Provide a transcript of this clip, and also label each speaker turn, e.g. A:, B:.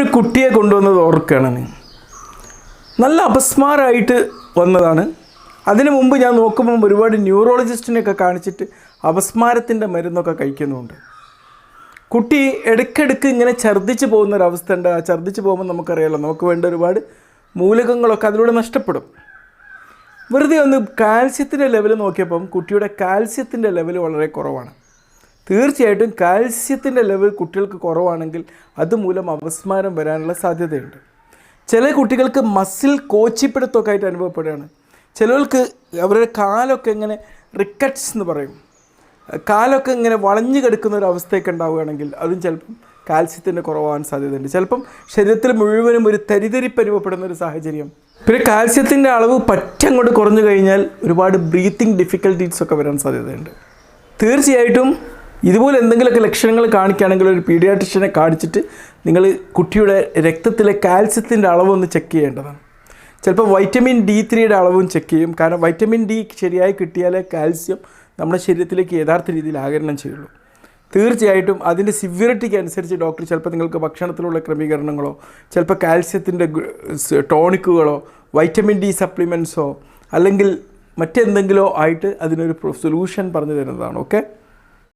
A: ഒരു കുട്ടിയെ കൊണ്ടുവന്നത് ഓർക്കുകയാണ് നല്ല അപസ്മാരമായിട്ട് വന്നതാണ്. അതിനു മുമ്പ് ഞാൻ നോക്കുമ്പം ഒരുപാട് ന്യൂറോളജിസ്റ്റിനെയൊക്കെ കാണിച്ചിട്ട് അപസ്മാരത്തിന്റെ മരുന്നൊക്കെ കഴിക്കുന്നുണ്ട്. കുട്ടി ഇടയ്ക്കിടയ്ക്ക് ഇങ്ങനെ ഛർദ്ദിച്ച് പോകുന്ന ഒരു അവസ്ഥ ഉണ്ട്. ആ ഛർദ്ദിച്ച് പോകുമ്പോൾ നമുക്കറിയാലോ നമുക്ക് വേണ്ട ഒരുപാട് മൂലകങ്ങളൊക്കെ അതിലൂടെ നഷ്ടപ്പെടും. വെറുതെ ഒന്ന് കാൽസ്യത്തിന്റെ ലെവൽ നോക്കിയപ്പം കുട്ടിയുടെ കാൽസ്യത്തിന്റെ ലെവൽ വളരെ കുറവാണ്. തീർച്ചയായിട്ടും കാൽസ്യത്തിന്റെ ലെവൽ കുട്ടികൾക്ക് കുറവാണെങ്കിൽ അതുമൂലം അവസ്മാരം വരാനുള്ള സാധ്യതയുണ്ട്. ചില കുട്ടികൾക്ക് മസിൽ കോച്ചിപ്പിടുത്തമൊക്കെ ആയിട്ട് അനുഭവപ്പെടുകയാണ്. ചിലർക്ക് അവരുടെ കാലൊക്കെ ഇങ്ങനെ റിക്കറ്റ്സ് എന്ന് പറയും. കാലൊക്കെ ഇങ്ങനെ വളഞ്ഞു കിടക്കുന്ന ഒരു അവസ്ഥയൊക്കെ ഉണ്ടാവുകയാണെങ്കിൽ അതും ചിലപ്പം കാൽസ്യത്തിന്റെ കുറവാകാൻ സാധ്യതയുണ്ട്. ചിലപ്പം ശരീരത്തിൽ മുഴുവനും ഒരു തരിതരിപ്പ് അനുഭവപ്പെടുന്ന ഒരു സാഹചര്യം. പിന്നെ കാൽസ്യത്തിന്റെ അളവ് പറ്റങ്ങോട്ട് കുറഞ്ഞു കഴിഞ്ഞാൽ ഒരുപാട് ബ്രീത്തിങ് ഡിഫിക്കൽട്ടീസ് ഒക്കെ വരാൻ സാധ്യതയുണ്ട്. തീർച്ചയായിട്ടും ഇതുപോലെ എന്തെങ്കിലുമൊക്കെ ലക്ഷണങ്ങൾ കാണിക്കുകയാണെങ്കിൽ ഒരു പീഡിയാട്രിഷ്യനെ കാണിച്ചിട്ട് നിങ്ങൾ കുട്ടിയുടെ രക്തത്തിലെ കാൽസ്യത്തിന്റെ അളവൊന്ന് ചെക്ക് ചെയ്യേണ്ടതാണ്. ചിലപ്പോൾ വൈറ്റമിൻ ഡി ത്രീയുടെ അളവും ചെക്ക് ചെയ്യും. കാരണം വൈറ്റമിൻ ഡി ശരിയായി കിട്ടിയാലേ കാൽസ്യം നമ്മുടെ ശരീരത്തിലേക്ക് യഥാർത്ഥ രീതിയിൽ ആകരണം ചെയ്യുള്ളൂ. തീർച്ചയായിട്ടും അതിന്റെ സിവിയറിറ്റിക്ക് അനുസരിച്ച് ഡോക്ടർ ചിലപ്പോൾ നിങ്ങൾക്ക് ഭക്ഷണത്തിലുള്ള ക്രമീകരണങ്ങളോ ചിലപ്പോൾ കാൽസ്യത്തിന്റെ ടോണിക്കുകളോ വൈറ്റമിൻ ഡി സപ്ലിമെന്റ്സോ അല്ലെങ്കിൽ മറ്റെന്തെങ്കിലോ ആയിട്ട് അതിനൊരു സൊല്യൂഷൻ പറഞ്ഞു തരുന്നതാണ്. ഓക്കെ?